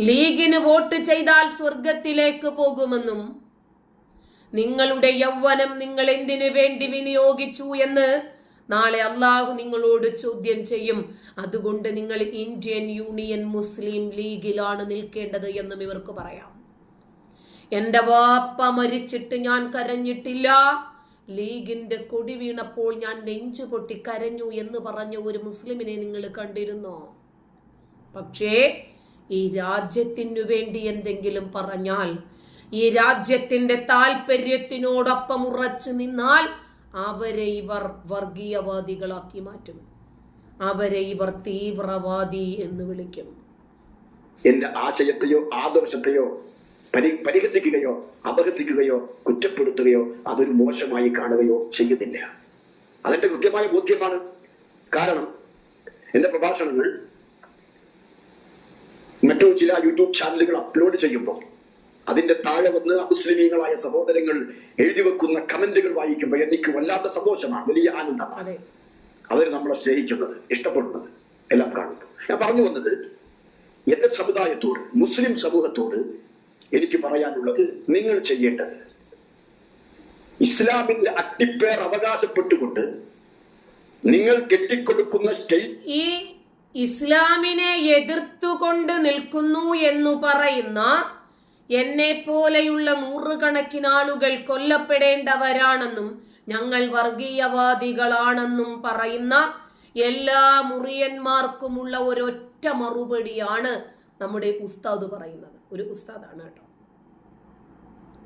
ലീഗിന് വോട്ട് ചെയ്താൽ സ്വർഗത്തിലേക്ക് പോകുമെന്നും നിങ്ങളുടെ യൗവനം നിങ്ങൾ എന്തിനു വേണ്ടി വിനിയോഗിച്ചു എന്ന് നാളെ അള്ളാഹു നിങ്ങളോട് ചോദ്യം ചെയ്യും. അതുകൊണ്ട് നിങ്ങൾ ഇന്ത്യൻ യൂണിയൻ മുസ്ലിം ലീഗിലാണ് നിൽക്കേണ്ടത് എന്നും ഇവർക്ക് പറയാം. എന്റെ വാപ്പ മരിച്ചിട്ട് ഞാൻ കരഞ്ഞിട്ടില്ല. ലീഗിന്റെ കൊടി വീണപ്പോൾ ഞാൻ നെഞ്ചു പൊട്ടി കരഞ്ഞു എന്ന് പറഞ്ഞ ഒരു മുസ്ലിമിനെ നിങ്ങൾ കണ്ടിരുന്നോ? പക്ഷേ ഈ രാജ്യത്തിനു വേണ്ടി എന്തെങ്കിലും പറഞ്ഞാൽ ഈ രാജ്യത്തിന്റെ താല്പര്യത്തിനോടൊപ്പം ഉറച്ചു നിന്നാൽ അവരെ ഇവർ വർഗീയവാദികളാക്കി മാറ്റും. അവരെ ഇവർ തീവ്രവാദി എന്ന് വിളിക്കും. എന്റെ ആശയത്തെയോ ആദർശത്തെയോ പരി പരിഹസിക്കുകയോ അപഹസിക്കുകയോ കുറ്റപ്പെടുത്തുകയോ അതൊരു മോശമായി കാണുകയോ ചെയ്യുന്നില്ല. അതെന്റെ കൃത്യമായ ബോധ്യമാണ്. കാരണം എന്റെ പ്രഭാഷണങ്ങൾ മറ്റു ചില യൂട്യൂബ് ചാനലുകൾ അപ്ലോഡ് ചെയ്യുമ്പോൾ അതിന്റെ താഴെ വന്ന് മുസ്ലിമീങ്ങളായ സഹോദരങ്ങൾ എഴുതി വെക്കുന്ന കമന്റുകൾ വായിക്കുമ്പോൾ എനിക്ക് വല്ലാത്ത സന്തോഷമാണ് വലിയ ആനന്ദമാണ്. അവർ നമ്മളെ സ്നേഹിക്കുന്നത് ഇഷ്ടപ്പെടുന്നത് എല്ലാം കാണുന്നു ഞാൻ പറഞ്ഞു വന്നത് എന്റെ സമുദായത്തോട് മുസ്ലിം സമൂഹത്തോട് എനിക്ക് പറയാനുള്ളത് നിങ്ങൾ ചെയ്യേണ്ടത് ഇസ്ലാമിന്റെ അട്ടിപ്പേർ അവകാശപ്പെട്ടുകൊണ്ട് നിങ്ങൾ കെട്ടിക്കൊടുക്കുന്ന സ്റ്റേറ്റ് ഇസ്ലാമിനെ എതിർത്തുകൊണ്ട് നിൽക്കുന്നു എന്നു പറയുന്ന എന്നെ പോലെയുള്ള നൂറുകണക്കിന് ആളുകൾ കൊല്ലപ്പെടേണ്ടവരാണെന്നും ഞങ്ങൾ വർഗീയവാദികളാണെന്നും പറയുന്ന എല്ലാ മുറിയന്മാർക്കുമുള്ള ഒരൊറ്റ മറുപടിയാണ് നമ്മുടെ ഉസ്താദ് പറയുന്നത്. ഒരു ഉസ്താദാണ് കേട്ടോ.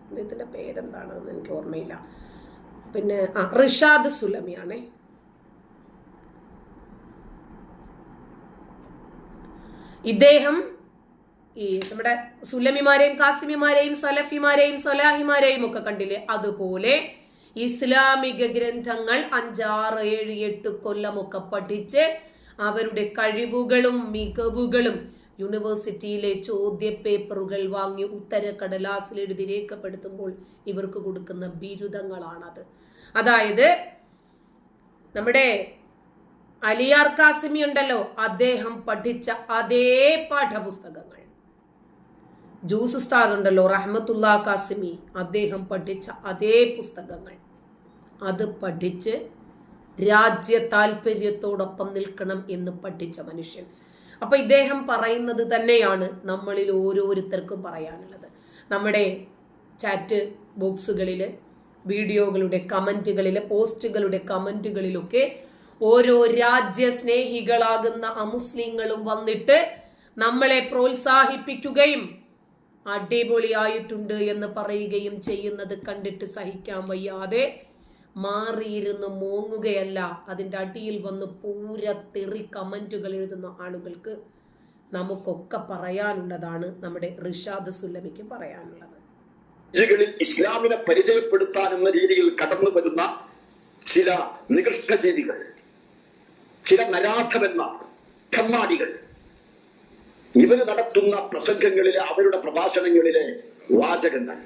അദ്ദേഹത്തിന്റെ പേരെന്താണെന്ന് എനിക്ക് ഓർമ്മയില്ല. പിന്നെ ആ റിഷാദ് സുലമിയാണേ. ഇദ്ദേഹം ഈ നമ്മുടെ സുലമിമാരെയും കാസിമിമാരെയും സലഫിമാരെയും സലാഹിമാരെയും ഒക്കെ കണ്ടില്ലേ? അതുപോലെ ഇസ്ലാമിക ഗ്രന്ഥങ്ങൾ അഞ്ചാറ് ഏഴ് എട്ട് കൊല്ലമൊക്കെ പഠിച്ച് അവരുടെ കഴിവുകളും മികവുകളും യൂണിവേഴ്സിറ്റിയിലെ ചോദ്യ പേപ്പറുകൾ വാങ്ങി ഉത്തരക്കടലാസിൽ എഴുതി രേഖപ്പെടുത്തുമ്പോൾ ഇവർക്ക് കൊടുക്കുന്ന ബിരുദങ്ങളാണത്. അതായത് നമ്മുടെ അലിയാർ കാസിമി ഉണ്ടല്ലോ അദ്ദേഹം പഠിച്ച അതേ പാഠപുസ്തകങ്ങൾ. ജൂസ് ഉസ്താദ് ഉണ്ടല്ലോ റഹ്മത്തുള്ള കാസിമി അദ്ദേഹം പഠിച്ച അതേ പുസ്തകങ്ങൾ. അത് പഠിച്ച് രാജ്യ താല്പര്യത്തോടൊപ്പം നിൽക്കണം എന്ന് പഠിച്ച മനുഷ്യൻ. അപ്പൊ ഇദ്ദേഹം പറയുന്നത് തന്നെയാണ് നമ്മളിൽ ഓരോരുത്തർക്കും പറയാനുള്ളത്. നമ്മുടെ ചാറ്റ് ബോക്സുകളിൽ വീഡിയോകളുടെ കമന്റുകളിലെ പോസ്റ്റുകളുടെ കമന്റുകളിലൊക്കെ ഓരോ രാജ്യ സ്നേഹികളാകുന്ന അമുസ്ലിങ്ങളും വന്നിട്ട് നമ്മളെ പ്രോത്സാഹിപ്പിക്കുകയും അടിപൊളിയായിട്ടുണ്ട് എന്ന് പറയുകയും ചെയ്യുന്നത് കണ്ടിട്ട് സഹിക്കാൻ വയ്യാതെ മാറിയിരുന്ന് മോങ്ങുകയല്ല. അതിന്റെ അടിയിൽ വന്ന് പൂര തെറി കമന്റുകൾ എഴുതുന്ന ആളുകൾക്ക് നമുക്കൊക്കെ പറയാനുള്ളതാണ് നമ്മുടെ റിഷാദ് സുല്ലമിക്ക് പറയാനുള്ളത്. ഇസ്ലാമിനെ പരിചയപ്പെടുത്താൻ എന്ന രീതിയിൽ കടന്നു വരുന്ന ചില നികൃഷ്ടജീവികൾ. ചില നരാധവന്മാർ കണ്ണാടികൾ ഇവർ നടത്തുന്ന പ്രസംഗങ്ങളിലെ അവരുടെ പ്രഭാഷണങ്ങളിലെ വാചകങ്ങൾ.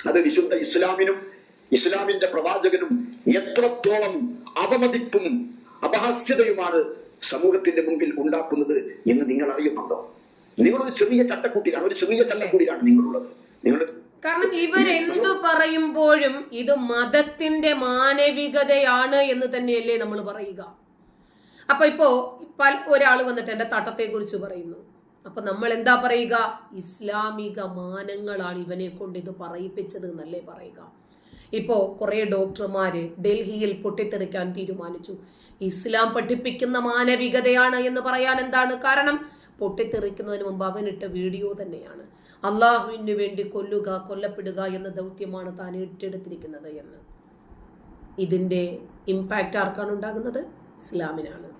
അത് വിശുദ്ധ ഇസ്ലാമിനും ഇസ്ലാമിന്റെ പ്രവാചകനും എത്രത്തോളം അവമതിപ്പും അപഹാസ്യതയുമാണ് സമൂഹത്തിന്റെ മുമ്പിൽ ഉണ്ടാക്കുന്നത് എന്ന് നിങ്ങൾ അറിയുന്നുണ്ടോ നിങ്ങളൊരു ചെറിയ ചട്ടക്കൂട്ടിലാണ് ഒരു ചെറിയ ചട്ടക്കൂടിയിലാണ് നിങ്ങളുള്ളത്. നിങ്ങൾ കാരണം ഇവരെന്തു പറയുമ്പോഴും ഇത് മതത്തിന്റെ മാനവികതയാണ് എന്ന് തന്നെയല്ലേ നമ്മൾ പറയുക. അപ്പൊ ഇപ്പോ പല ഒരാൾ വന്നിട്ട് എന്റെ തട്ടത്തെ കുറിച്ച് പറയുന്നു. അപ്പൊ നമ്മൾ എന്താ പറയുക? ഇസ്ലാമിക മാനങ്ങളാണ് ഇവനെ കൊണ്ട് ഇത് പറയിപ്പിച്ചത് എന്നല്ലേ പറയുക. ഇപ്പോ കുറെ ഡോക്ടർമാര് ഡൽഹിയിൽ പൊട്ടിത്തെറിക്കാൻ തീരുമാനിച്ചു. ഇസ്ലാം പഠിപ്പിക്കുന്ന മാനവികതയാണ് എന്ന് പറയാൻ എന്താണ് കാരണം? പൊട്ടിത്തെറിക്കുന്നതിന് മുമ്പ് അവനിട്ട വീഡിയോ തന്നെയാണ്. അള്ളാഹുവിന് വേണ്ടി കൊല്ലുക കൊല്ലപ്പെടുക എന്ന ദൗത്യമാണ് താൻ ഏറ്റെടുത്തിരിക്കുന്നത് എന്ന്. ഇതിന്റെ ഇമ്പാക്റ്റ് ആർക്കാണ് ഉണ്ടാകുന്നത്? ഇസ്ലാമിനാണ്.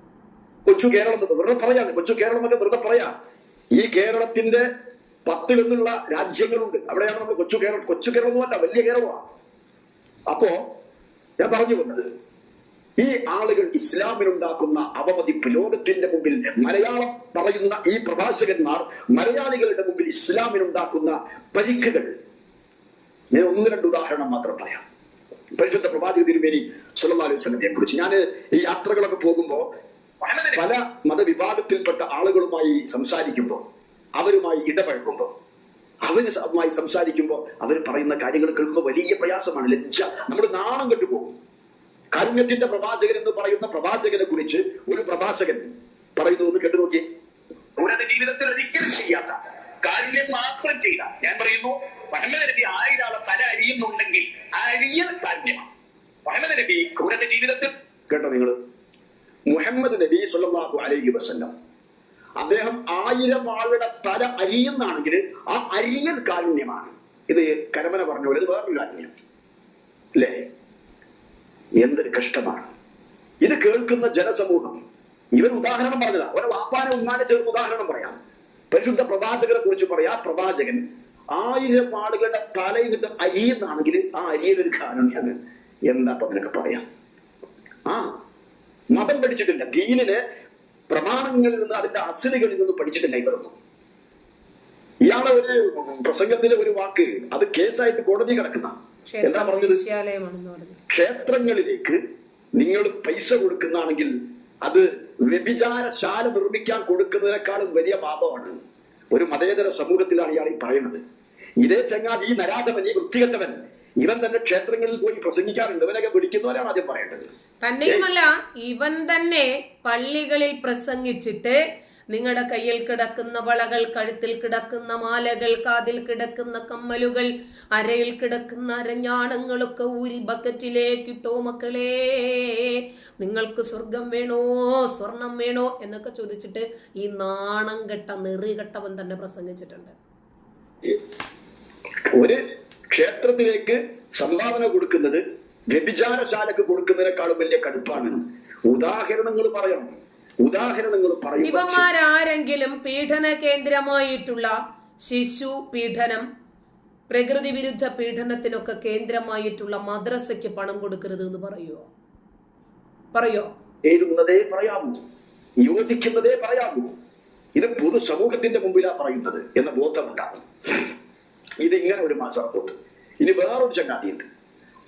കൊച്ചു കേരളം വെറുതെ പറയാണ് കൊച്ചു കേരളം എന്നൊക്കെ വെറുതെ പറയാ. ഈ കേരളത്തിന്റെ പത്തിലൊന്നുള്ള രാജ്യങ്ങളുണ്ട്. അവിടെയാണ് നമ്മൾ കൊച്ചു കേരളം. കൊച്ചു കേരളം ഒന്നുമല്ല വലിയ കേരളമാണ് അപ്പോ ഞാൻ പറഞ്ഞു വന്നത് ഈ ആളുകൾ ഇസ്ലാമിനുണ്ടാക്കുന്ന അവമതിപ്പ് ലോകത്തിന്റെ മുമ്പിൽ മലയാളം പറയുന്ന ഈ പ്രഭാഷകന്മാർ മലയാളികളുടെ മുമ്പിൽ ഇസ്ലാമിനുണ്ടാക്കുന്ന പരിക്കുകൾ. ഞാൻ ഒന്ന് രണ്ട് ഉദാഹരണം മാത്രം പറയാം. പരിശുദ്ധ പ്രവാചക തിരുമേനി സുല്ലാ അലൈഹി കുറിച്ച് ഞാൻ ഈ യാത്രകളൊക്കെ പോകുമ്പോൾ പല മതവിഭാഗത്തിൽപ്പെട്ട ആളുകളുമായി സംസാരിക്കുമ്പോൾ അവരുമായി ഇടപഴകുമ്പോൾ അവരുമായി സംസാരിക്കുമ്പോൾ അവർ പറയുന്ന കാര്യങ്ങൾ കേൾക്കുമ്പോൾ വലിയ പ്രയാസമാണ്. ലജ്ജ. നമ്മൾ നാണം കെട്ടുപോകും കാരുണ്യത്തിന്റെ പ്രവാചകൻ എന്ന് പറയുന്ന പ്രവാചകനെ കുറിച്ച് ഒരു പ്രഭാഷകൻ പറയുന്നു ഒന്ന് കേട്ടു നോക്കി അവരത് ജീവിതത്തിൽ ഒരിക്കലും ചെയ്യാത്ത കാരുണ്യം മാത്രം ചെയ്ത. ഞാൻ പറയുന്നു മുഹമ്മദ് നബി ആയിരം ആളെ തല അരിയുന്നുണ്ടെങ്കിൽ അരിയൽ കാരുണ്യമാണ്. മുഹമ്മദ് നബി ക്രൂരന്റെ ജീവിതത്തിൽ കേട്ടോ നിങ്ങൾ? മുഹമ്മദ് നബി സല്ലല്ലാഹു അലൈഹി വസല്ലം. അദ്ദേഹം ആയിരം ആളുടെ തല അരിയുന്നാണെങ്കിൽ ആ അരിയൽ കാരുണ്യമാണ്. ഇത് കരമന പറഞ്ഞ പോലെ ഇത് വേറൊരു കാരുണ്യം അല്ലേ? എന്തൊരു കഷ്ടമാണ്. ഇത് കേൾക്കുന്ന ജനസമൂഹം. ഇവൻ ഉദാഹരണം പറഞ്ഞതാ. ഒരു വാപ്പാനെ ഉമ്മാനെ ചേർന്ന് ഉദാഹരണം പറയാം. പരിശുദ്ധ പ്രവാചകനെ കുറിച്ച് പറയാ. പ്രവാചകൻ ആയിരം ആളുകളുടെ തലയിട്ട് അരിയെന്നാണെങ്കിൽ ആ അരിയലൊരു കാരുണ്യാണ്. എന്താ അപ്പൊ നിനക്ക് പറയാം? ആ മതം പഠിച്ചിട്ടില്ല. ദീനിലെ പ്രമാണങ്ങളിൽ നിന്ന് അതിന്റെ അസലുകളിൽ നിന്ന് പഠിച്ചിട്ടില്ല ഇവരൊന്നും ഇയാളെ ഒരു പ്രസംഗത്തിലെ ഒരു വാക്ക് അത് കേസായിട്ട് കോടതി കിടക്കുന്ന. എന്താ പറഞ്ഞത്? ക്ഷേത്രങ്ങളിലേക്ക് നിങ്ങൾ പൈസ കൊടുക്കുന്നാണെങ്കിൽ അത് വ്യഭിചാരശാല നിർമ്മിക്കാൻ കൊടുക്കുന്നതിനേക്കാളും വലിയ പാപമാണ്. ഒരു മതേതര സമൂഹത്തിലാണ് ഇയാൾ ഈ പറയുന്നത്. ഇതേ ചങ്ങാതി ഈ നരാധവൻ ഈ വൃത്തികെട്ടവൻ ഇവൻ തന്നെ ക്ഷേത്രങ്ങളിൽ പോയി പ്രസംഗിക്കാറുണ്ട്. ഇവനൊക്കെ വിളിക്കുന്നവരാണ് ആദ്യം പറയേണ്ടത്. തന്നെയുമല്ല ഇവൻ തന്നെ പള്ളികളിൽ പ്രസംഗിച്ചിട്ട് നിങ്ങളുടെ കയ്യിൽ കിടക്കുന്ന വളകൾ കഴുത്തിൽ കിടക്കുന്ന മാലകൾ കാതിൽ കിടക്കുന്ന കമ്മലുകൾ അരയിൽ കിടക്കുന്ന അരഞ്ഞാണങ്ങളൊക്കെ ഊരി ബക്കറ്റിലേക്ക് ഇട്ടോ മക്കളെ. നിങ്ങൾക്ക് സ്വർഗം വേണോ? സ്വർണം വേണോ? എന്നൊക്കെ ചോദിച്ചിട്ട് ഈ നാണം കെട്ട നെറികെട്ടവൻ തന്നെ പ്രസംഗിച്ചിട്ടുണ്ട്. ഒരു ക്ഷേത്രത്തിലേക്ക് സംഭാവന കൊടുക്കുന്നത് വ്യഭിചാരശാലക്ക് കൊടുക്കുന്നതിനേക്കാളും വലിയ കടുപ്പാണ്. ഉദാഹരണങ്ങൾ പറയണം ഉദാഹരണങ്ങൾ ഇവന്മാരാരെങ്കിലും പീഡന കേന്ദ്രമായിട്ടുള്ള ശിശു പീഡനം പ്രകൃതി വിരുദ്ധ പീഡനത്തിനൊക്കെ കേന്ദ്രമായിട്ടുള്ള മദ്രസയ്ക്ക് പണം കൊടുക്കരുത് എന്ന് പറയോ പറയോ? എഴുതുന്നതേ പറയാമൂ? യോജിക്കുന്നതേ പറയാമൂ? ഇത് പൊതു സമൂഹത്തിന്റെ മുമ്പിലാ പറയുന്നത് എന്ന ബോധമുണ്ടാകും. ഇത് ഇങ്ങനെ ഒരു മാസം റിപ്പോർട്ട് ഇനി വേറൊരു ചങ്ങാതിയുണ്ട്.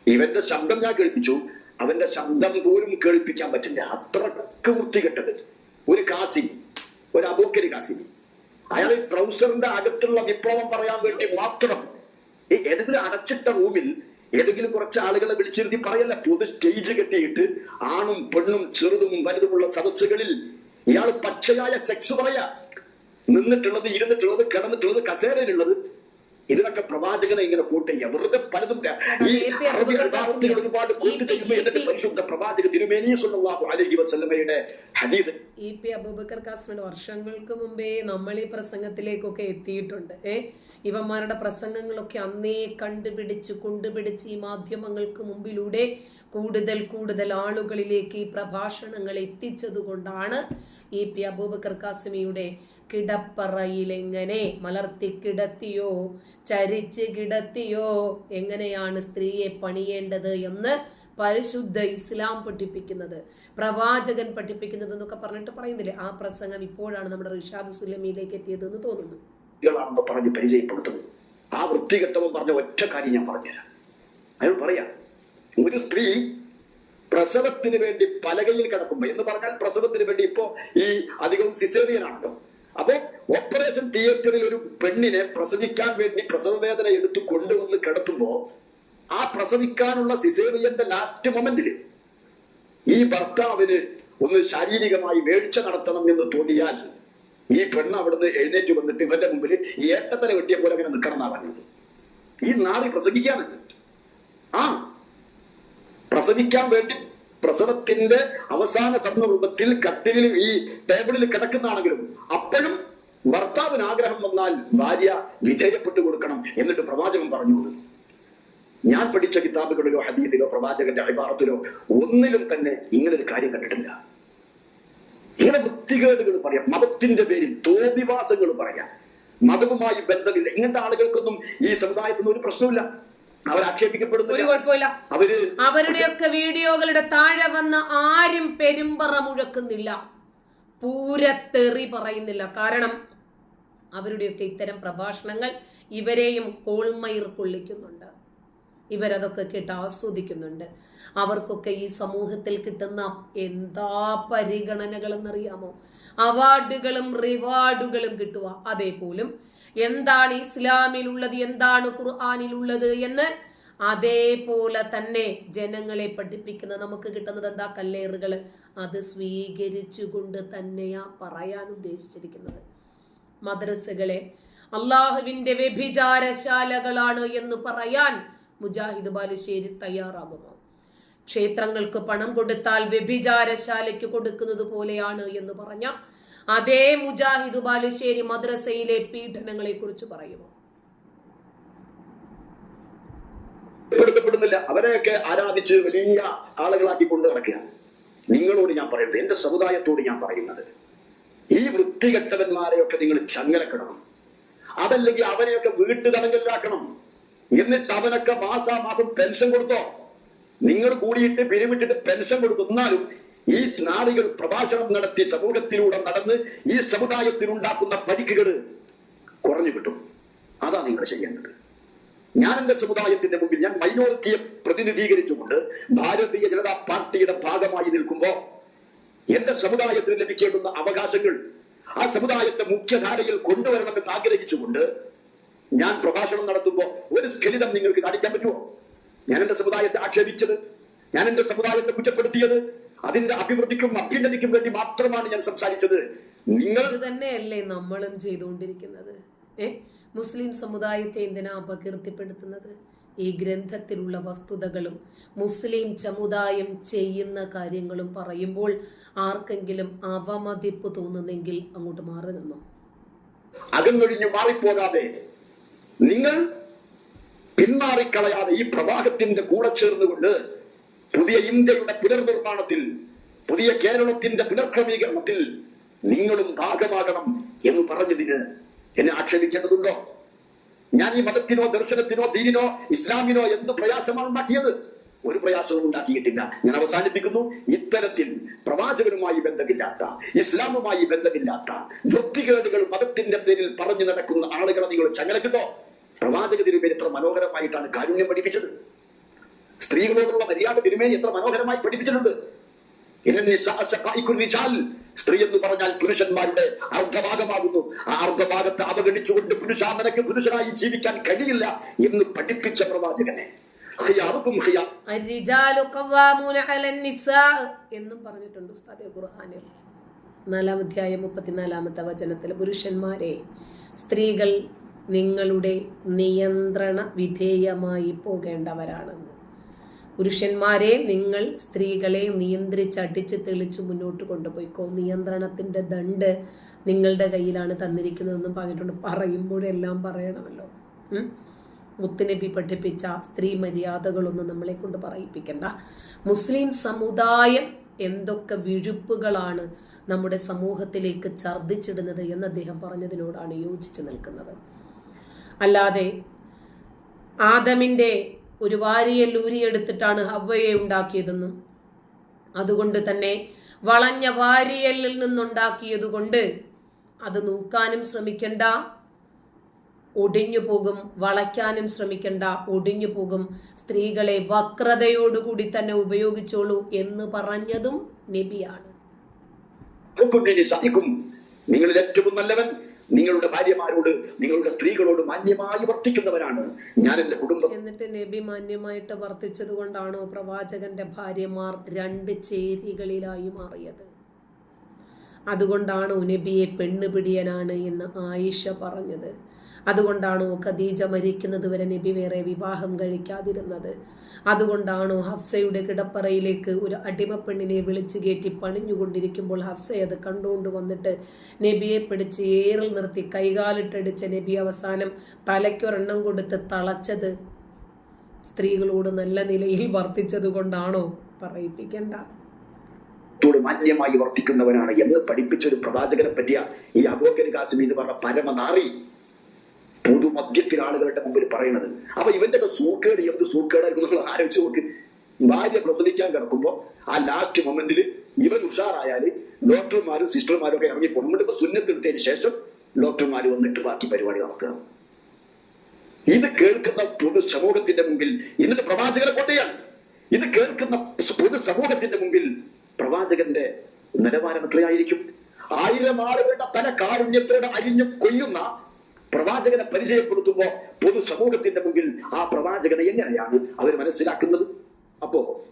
ഇവന്റെ ശബ്ദം ഞാൻ കേൾപ്പിച്ചു. അവന്റെ ശബ്ദം പോലും കേൾപ്പിക്കാൻ പറ്റില്ല. അത്രയ്ക്ക് വൃത്തികെട്ടത്. ഒരു കാസി ഒരു അബോക്കരി കാസി. അയാൾ ഈ ട്രൗസറിന്റെ അകത്തുള്ള വിപ്ലവം പറയാൻ വേണ്ടി മാത്രം ഈ ഏതെങ്കിലും അടച്ചിട്ട റൂമിൽ ഏതെങ്കിലും കുറച്ച് ആളുകളെ വിളിച്ചിരുത്തി പറയല്ല പൊതു സ്റ്റേജ് കെട്ടിയിട്ട് ആണും പെണ്ണും ചെറുതും വലുതുമുള്ള സദസ്സുകളിൽ ഇയാൾ പച്ചയായ സെക്സ് പറയാ. നിന്നിട്ടുള്ളത് ഇരുന്നിട്ടുള്ളത് കിടന്നിട്ടുള്ളത് കസേരയിലുള്ളത് ഇതിനൊക്കെ പ്രവാചകനെ ഇങ്ങനെ കൂട്ടി വെറുതെ പലതും ഈ അറബി വിഭാഗത്തിൽ ഒരുപാട് കൂട്ടി ചെയ്യുമ്പോൾ എന്നിട്ട് പരിശുദ്ധ പ്രവാചക തിരുമേനി സല്ലല്ലാഹു അലൈഹി വസല്ലമയുടെ ഹദീദ്. ഇ പി അബൂബക്കർ കാസ്മിയുടെ വർഷങ്ങൾക്ക് മുമ്പേ നമ്മൾ ഈ പ്രസംഗത്തിലേക്കൊക്കെ എത്തിയിട്ടുണ്ട്. ഏ ഇവന്മാരുടെ പ്രസംഗങ്ങളൊക്കെ അന്നേ കണ്ടുപിടിച്ച് കൊണ്ടുപിടിച്ച് ഈ മാധ്യമങ്ങൾക്ക് മുമ്പിലൂടെ കൂടുതൽ കൂടുതൽ ആളുകളിലേക്ക് ഈ പ്രഭാഷണങ്ങൾ എത്തിച്ചതുകൊണ്ടാണ് ഇ പി അബൂബക്കർ കാസിമിയുടെ കിടപ്പറയിൽ എങ്ങനെ മലർത്തി കിടത്തിയോ ചരിച്ച് കിടത്തിയോ എങ്ങനെയാണ് സ്ത്രീയെ പണിയേണ്ടത് എന്ന് പരിശുദ്ധ ഇസ്ലാം പഠിപ്പിക്കുന്നത് പ്രവാചകൻ പഠിപ്പിക്കുന്നത് എന്നൊക്കെ പറഞ്ഞിട്ട് പറയുന്നില്ലേ? ആ പ്രസംഗം ഇപ്പോഴാണ് നമ്മുടെ റിഷാദ് സുലമിയിലേക്ക് എത്തിയത് എന്ന് തോന്നുന്നു. പറഞ്ഞ് പരിചയപ്പെടുത്തുന്നു. ആ വൃത്തികെട്ടവൻ പറഞ്ഞ ഒറ്റ കാര്യം ഞാൻ പറഞ്ഞുതരാം. അയാൾ പറയാം ഒരു സ്ത്രീ പ്രസവത്തിന് വേണ്ടി പലകയിൽ കിടക്കുമ്പോ എന്ന് പറഞ്ഞാൽ പ്രസവത്തിന് വേണ്ടി ഇപ്പോ ഈ അധികവും സിസേറിയൻ ആണല്ലോ അപ്പോ ഓപ്പറേഷൻ തിയേറ്ററിൽ ഒരു പെണ്ണിനെ പ്രസവിക്കാൻ വേണ്ടി പ്രസവ വേദന എടുത്ത് കൊണ്ടുവന്ന് കിടത്തുമ്പോ ആ പ്രസവിക്കാനുള്ള സിസേറിയന്റെ ലാസ്റ്റ് മൊമെന്റിൽ ഈ ഭർത്താവിന് ഒന്ന് ശാരീരികമായി വേഴ്ച നടത്തണം എന്ന് തോന്നിയാൽ ഈ പെണ്ണ് അവിടുന്ന് എഴുന്നേറ്റ് വന്നിട്ട് ഇവന്റെ മുമ്പിൽ ഏട്ടത്തല വെട്ടിയ പോലെ അങ്ങനെ നിൽക്കണം എന്നാ പറഞ്ഞത്. ഈ നാറി പ്രസംഗിക്കാണ് ആ പ്രസവിക്കാൻ വേണ്ടി പ്രസവത്തിന്റെ അവസാന സന്ദർഭത്തിൽ കട്ടിലിൽ ഈ ടേബിളിൽ കിടക്കുന്നതാണെങ്കിലും അപ്പോഴും ഭർത്താവിന് ആഗ്രഹം വന്നാൽ ഭാര്യ വിധേയപ്പെട്ടു കൊടുക്കണം എന്നിട്ട് പ്രവാചകൻ പറഞ്ഞു. ഞാൻ പഠിച്ച കിതാബുകളിലോ ഹദീസിലോ പ്രവാചകന്റെ അഭിഭാഗത്തിലോ ഒന്നിലും തന്നെ ഇങ്ങനെ ഒരു കാര്യം കണ്ടിട്ടില്ല. ഇങ്ങനെ വൃത്തികേടുകൾ പറയാം. മതത്തിന്റെ പേരിൽ തോതിവാസങ്ങൾ പറയാം. മതവുമായി ബന്ധമില്ല. ഇങ്ങനത്തെ ആളുകൾക്കൊന്നും ഈ സമുദായത്തിന് ഒരു പ്രശ്നമില്ല ഒരു കുഴപ്പമില്ല. അവർ അവരുടെയൊക്കെ വീഡിയോകളുടെ താഴെ വന്ന് ആരും പെരുമ്പറ മുഴക്കുന്നില്ല. പൂരത്തെറി പറയുന്നില്ല. കാരണം അവരുടെയൊക്കെ ഇത്തരം പ്രഭാഷണങ്ങൾ ഇവരെയും കോൾമയിർ കൊള്ളിക്കുന്നുണ്ട്. ഇവരതൊക്കെ കേട്ട് ആസ്വദിക്കുന്നുണ്ട്. അവർക്കൊക്കെ ഈ സമൂഹത്തിൽ കിട്ടുന്ന എന്താ പരിഗണനകളെന്നറിയാമോ? അവാർഡുകളും റിവാർഡുകളും കിട്ടുക. അതേപോലും എന്താണ് ഇസ്ലാമിൽ ഉള്ളത് എന്താണ് ഖുർആാനിൽ ഉള്ളത് എന്ന് അതേപോലെ തന്നെ ജനങ്ങളെ പഠിപ്പിക്കുന്ന നമുക്ക് കിട്ടുന്നത് എന്താ? കല്ലേറുകൾ അത് സ്വീകരിച്ചുകൊണ്ട് തന്നെയാ പറയാൻ ഉദ്ദേശിച്ചിരിക്കുന്നത്. മദ്രസകളെ അള്ളാഹുവിന്റെ വ്യഭിചാരശാലകളാണ് എന്ന് പറയാൻ മുജാഹിദ് ബാലുശ്ശേരി തയ്യാറാകുമോ? ക്ഷേത്രങ്ങൾക്ക് പണം കൊടുത്താൽ വ്യഭിചാരശാലയ്ക്ക് കൊടുക്കുന്നത് പോലെയാണ് എന്ന് പറഞ്ഞ അതേ മുജാഹിദ് ബാലുശ്ശേരി മദ്രസയിലെ പീഡനങ്ങളെ കുറിച്ച് പറയുമോ? ഉൾപ്പെടുത്തപ്പെടുന്നില്ല അവരെയൊക്കെ ആരാധിച്ച് വലിയ ആളുകളാക്കി കൊണ്ട് നടക്കുക. നിങ്ങളോട് ഞാൻ പറയുന്നത് എന്റെ സമുദായത്തോട് ഞാൻ പറയുന്നത്. ഈ വൃത്തികെട്ടവന്മാരെയൊക്കെ നിങ്ങൾ ചങ്ങലക്കിടണം. അതല്ലെങ്കിൽ അവനെയൊക്കെ വീട്ടു തടങ്കലിലാക്കണം എന്നിട്ട് അവനൊക്കെ മാസാമാസം പെൻഷൻ കൊടുത്തോ? നിങ്ങൾ കൂടിയിട്ട് പിരിവിട്ടിട്ട് പെൻഷൻ കൊടുത്തു? എന്നാലും ഈ നാളികൾ പ്രഭാഷണം നടത്തി സമൂഹത്തിലൂടെ നടന്ന് ഈ സമുദായത്തിനുണ്ടാക്കുന്ന പരിക്കുകൾ കുറഞ്ഞു കിട്ടും. അതാ നിങ്ങൾ ചെയ്യേണ്ടത്. ഞാൻ എന്റെ സമുദായത്തിന്റെ മുമ്പിൽ ഞാൻ മൈനോറിറ്റിയെ പ്രതിനിധീകരിച്ചുകൊണ്ട് ഭാരതീയ ജനതാ പാർട്ടിയുടെ ഭാഗമായി നിൽക്കുമ്പോ എന്റെ സമുദായത്തിന് ലഭിക്കേണ്ടുന്ന അവകാശങ്ങൾ ആ സമുദായത്തെ മുഖ്യധാരയിൽ കൊണ്ടുവരണമെന്ന് ആഗ്രഹിച്ചുകൊണ്ട് ഞാൻ പ്രഭാഷണം നടത്തുമ്പോൾ ഒരു സ്ഖലിതം നിങ്ങൾക്ക് കാണിക്കാൻ പറ്റുമോ? ഞാൻ എന്റെ സമുദായത്തെ ആക്ഷേപിച്ചത്? ഞാൻ എന്റെ സമുദായത്തെ കുറ്റപ്പെടുത്തിയത്? അതിന്റെ അഭിവൃദ്ധിക്കും അഭ്യുന്നതിക്കും വേണ്ടി മാത്രമാണ് ഞാൻ സംസാരിച്ചത്. നിങ്ങൾ തന്നെയല്ലേ നമ്മളും ചെയ്തുകൊണ്ടിരിക്കുന്നത്. ഏ? മുസ്ലിം സമുദായത്തെ എന്തിനാ അപകീർത്തിപ്പെടുത്തുന്നത്? ഈ ഗ്രന്ഥത്തിലുള്ള വസ്തുതകളും മുസ്ലിം സമുദായം ചെയ്യുന്ന കാര്യങ്ങളും പറയുമ്പോൾ ആർക്കെങ്കിലും അവമതിപ്പ് തോന്നുന്നെങ്കിൽ അങ്ങോട്ട് മാറി നിന്നോ? അകന്നൊഴിഞ്ഞു മാറിപ്പോകാതെ നിങ്ങൾ പിന്മാറിക്കളയാതെ ഈ പ്രവാഹത്തിന്റെ കൂടെ ചേർന്നുകൊണ്ട് പുതിയ ഇന്ത്യയുടെ പുനർനിർമ്മാണത്തിൽ പുതിയ കേരളത്തിന്റെ പുനർക്രമീകരണത്തിൽ നിങ്ങളും ഭാഗമാകണം എന്ന് പറഞ്ഞതിന് എന്നെ ആക്ഷേപിക്കേണ്ടതുണ്ടോ? ഞാൻ ഈ മതത്തിനോ ദർശനത്തിനോ ദീനിനോ ഇസ്ലാമിനോ എന്ത് പ്രയാസമാണ് ഉണ്ടാക്കിയത്? ഒരു പ്രയാസവും ഉണ്ടാക്കിയിട്ടില്ല. ഞാൻ അവസാനിപ്പിക്കുന്നു. ഇത്തരത്തിൽ പ്രവാചകനുമായി ബന്ധമില്ലാത്ത ഇസ്ലാമുമായി ബന്ധമില്ലാത്ത വൃത്തികേടുകൾ മതത്തിന്റെ പേരിൽ പറഞ്ഞു നടക്കുന്ന ആളുകളെ നിങ്ങൾ ചങ്ങലക്കിട്ടോ? പ്രവാചക തിരുമേനി എത്ര മനോഹരമായിട്ടാണ് കാരുണ്യം പഠിപ്പിച്ചത്. സ്ത്രീകളോടുള്ള മര്യാദ തിരുമേനി എത്ര മനോഹരമായി പഠിപ്പിച്ചിട്ടുണ്ട്. സ്ത്രീ എന്ന് പറഞ്ഞാൽ പുരുഷന്മാരുടെ അർദ്ധഭാഗമാകുന്നു. ആ അർദ്ധഭാഗത്തെ അവഗണിച്ചുകൊണ്ട് പുരുഷ നിനക്ക് പുരുഷനായി ജീവിക്കാൻ കഴിയില്ല എന്ന് പഠിപ്പിച്ച പ്രവാചകനെ. പറഞ്ഞിട്ടുണ്ട് നാലാം അധ്യായം മുപ്പത്തിനാലാമത്തെ വചനത്തിൽ പുരുഷന്മാരെ സ്ത്രീകൾ നിങ്ങളുടെ നിയന്ത്രണ വിധേയമായി പോകേണ്ടവരാണെന്ന്. പുരുഷന്മാരെ നിങ്ങൾ സ്ത്രീകളെ നിയന്ത്രിച്ച് അടിച്ച് തെളിച്ച് മുന്നോട്ട് കൊണ്ടുപോയിക്കോ. നിയന്ത്രണത്തിന്റെ ദണ്ട് നിങ്ങളുടെ കയ്യിലാണ് തന്നിരിക്കുന്നതെന്നും പറഞ്ഞിട്ടുണ്ട്. പറയുമ്പോഴെല്ലാം പറയണമല്ലോ? മുത്തുനബി പഠിപ്പിച്ച സ്ത്രീ മര്യാദകളൊന്നും നമ്മളെ കൊണ്ട് പറയിപ്പിക്കണ്ട. മുസ്ലിം സമുദായം എന്തൊക്കെ വിഴുപ്പുകളാണ് നമ്മുടെ സമൂഹത്തിലേക്ക് ഛർദ്ദിച്ചിടുന്നത് എന്ന് അദ്ദേഹം പറഞ്ഞതിനോടാണ് യോജിച്ച് നിൽക്കുന്നത്. അല്ലാതെ ആദമിന്റെ ഒരു വാരിയൽ ഊരിയെടുത്തിട്ടാണ് ഹവ്വയെ ഉണ്ടാക്കിയതെന്നും. അതുകൊണ്ട് തന്നെ വളഞ്ഞ വാരിയലിൽ നിന്നുണ്ടാക്കിയത് കൊണ്ട് അത് നോക്കാനും ശ്രമിക്കണ്ട ഒടിഞ്ഞു പോകും വളയ്ക്കാനും ശ്രമിക്കണ്ട ഒടിഞ്ഞു പോകും സ്ത്രീകളെ വക്രതയോടുകൂടി തന്നെ ഉപയോഗിച്ചോളൂ എന്ന് പറഞ്ഞതും നബിയാണ്. സാധിക്കും നിങ്ങളിൽ ഏറ്റവും നല്ലവൻ നിങ്ങളുടെ ഭാര്യമാരോട് നിങ്ങളുടെ സ്ത്രീകളോട് മാന്യമായി വർത്തിക്കുന്നവരാണ്. ഞാൻ എന്റെ കുടുംബം. എന്നിട്ട് നബി മാന്യമായിട്ട് വർത്തിച്ചത് കൊണ്ടാണോ പ്രവാചകന്റെ ഭാര്യമാർ രണ്ട് ചേരികളിലായി മാറിയത്? അതുകൊണ്ടാണോ നബിയെ പെണ്ണുപിടിയനാണ് എന്ന് ആയിഷ പറഞ്ഞത്. അതുകൊണ്ടാണോ ഖദീജ മരിക്കുന്നത് വരെ നബി വേറെ വിവാഹം കഴിക്കാതിരുന്നത്? അതുകൊണ്ടാണോ ഹഫ്സയുടെ കിടപ്പറയിലേക്ക് ഒരു അടിമപ്പെണ്ണിനെ വിളിച്ചു കയറ്റി പണിഞ്ഞുകൊണ്ടിരിക്കുമ്പോൾ ഹഫ്സ അത് കണ്ടുകൊണ്ട് വന്നിട്ട് നബിയെ പിടിച്ച് ഏറിൽ നിർത്തി കൈകാലിട്ടടിച്ച നബി അവസാനം തലയ്ക്കൊരെണ്ണം കൊടുത്ത് തളച്ചത്. സ്ത്രീകളോട് നല്ല നിലയിൽ വർത്തിച്ചത് കൊണ്ടാണോ? പറയിപ്പിക്കണ്ട. മാന്യമായി വർത്തിക്കുന്നവനാണ് എന്ന് പഠിപ്പിച്ച ഒരു പ്രവാചകനെ പറ്റിയ ഈ അബോക്കൻ കാസിമി എന്ന് പറഞ്ഞ പരമനാറി പൊതുമധ്യത്തിൽ ആളുകളുടെ മുമ്പിൽ പറയുന്നത് അപ്പൊ ഇവന്റെ സൂക്കേട് എന്ത് സൂക്കേടായിരിക്കും നമ്മൾ ആലോചിച്ച് നോക്ക്. ഭാര്യ പ്രസവിക്കാൻ കിടക്കുമ്പോ ആ ലാസ്റ്റ് മൊമെന്റിൽ ഇവൻ ഉഷാറായാൽ ഡോക്ടർമാരും സിസ്റ്റർമാരും ഒക്കെ ഇറങ്ങിപ്പോകും. നമ്മളിപ്പോ സുന്നത്തെടുത്തതിന് ശേഷം ഡോക്ടർമാര് വന്നിട്ട് ബാക്കി പരിപാടി നടത്തുക. ഇത് കേൾക്കുന്ന പൊതു സമൂഹത്തിന്റെ മുമ്പിൽ എന്നിട്ട് പ്രവാചകരെ കൊട്ടയാണ് ഇത് കേൾക്കുന്ന പൊതു സമൂഹത്തിന്റെ മുമ്പിൽ പ്രവാചകന്റെ നിലവാരം എത്രയായിരിക്കും? ആയിരം ആളുകളുടെ തല കാരുണ്യത്തോടെ അരിഞ്ഞു കൊയ്യുന്ന പ്രവാചകനെ പരിചയപ്പെടുത്തുമ്പോൾ പൊതു സമൂഹത്തിന്റെ മുമ്പിൽ ആ പ്രവാചകനെ എങ്ങനെയാണ് അവർ മനസ്സിലാക്കുന്നത്? അപ്പോ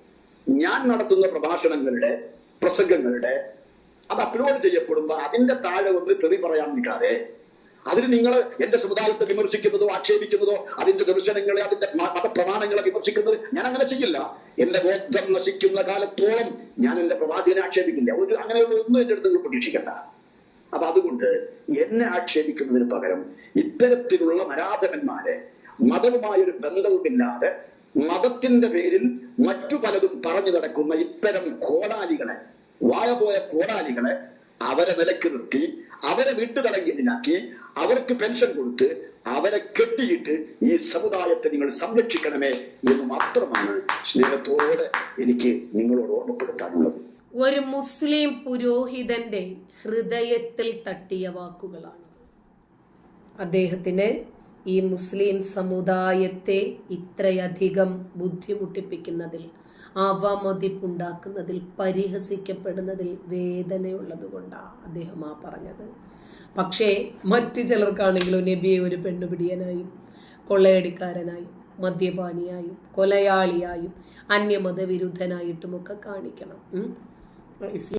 ഞാൻ നടത്തുന്ന പ്രഭാഷണങ്ങളുടെ പ്രസംഗങ്ങളുടെ അത് അപ്ലോഡ് ചെയ്യപ്പെടുമ്പോൾ അതിന്റെ താഴെ ഒന്ന് തെറി പറയാൻ നിൽക്കാതെ അതിന് നിങ്ങൾ എന്റെ സമുദായത്തെ വിമർശിക്കുന്നതോ ആക്ഷേപിക്കുന്നതോ അതിന്റെ ദർശനങ്ങളെ അതിന്റെ മതപ്രമാണങ്ങളെ വിമർശിക്കുന്നത് ഞാൻ അങ്ങനെ ചെയ്യില്ല. എന്റെ ബോധം നശിക്കുന്ന കാലത്തോളം ഞാൻ എന്റെ പ്രവാചകനെ ആക്ഷേപിക്കില്ല. ഒരു അങ്ങനെയുള്ള ഒന്നും എന്റെ അടുത്ത് നിങ്ങൾ പ്രതീക്ഷിക്കണ്ട. അപ്പൊ അതുകൊണ്ട് എന്നെ ആക്ഷേപിക്കുന്നതിന് പകരം ഇത്തരത്തിലുള്ള നരാധകന്മാരെ മതവുമായൊരു ബന്ധവുമില്ലാതെ മതത്തിന്റെ പേരിൽ മറ്റു പലതും പറഞ്ഞു നടക്കുന്ന ഇത്തരം കോടാലികളെ വായപോയ കോടാലികളെ അവരെ നിലയ്ക്ക് നിർത്തി അവരെ വീട്ടുതടങ്കലിലാക്കി അവർക്ക് പെൻഷൻ കൊടുത്ത് അവരെ കെട്ടിയിട്ട് ഈ സമുദായത്തെ നിങ്ങൾ സംരക്ഷിക്കണമേ എന്ന് മാത്രമാണ് സ്നേഹത്തോടെ എനിക്ക് നിങ്ങളോട് ഓർമ്മപ്പെടുത്താനുള്ളത്. ഒരു മുസ്ലിം പുരോഹിതന്റെ ഹൃദയത്തിൽ തട്ടിയ വാക്കുകളാണ്. അദ്ദേഹത്തിന് ഈ മുസ്ലിം സമുദായത്തെ ഇത്രയധികം ബുദ്ധിമുട്ടിപ്പിക്കുന്നതിൽ അവമതിപ്പുണ്ടാക്കുന്നതിൽ പരിഹസിക്കപ്പെടുന്നതിൽ വേദനയുള്ളത് കൊണ്ടാണ് അദ്ദേഹം ആ പറഞ്ഞത്. പക്ഷേ മറ്റു ചിലർക്കാണെങ്കിലും നബിയെ ഒരു പെണ്ണുപിടിയനായും കൊള്ളയടിക്കാരനായും മദ്യപാനിയായും കൊലയാളിയായും അന്യമതവിരുദ്ധനായിട്ടുമൊക്കെ കാണിക്കണം. ഉം. ഇസ്ലാം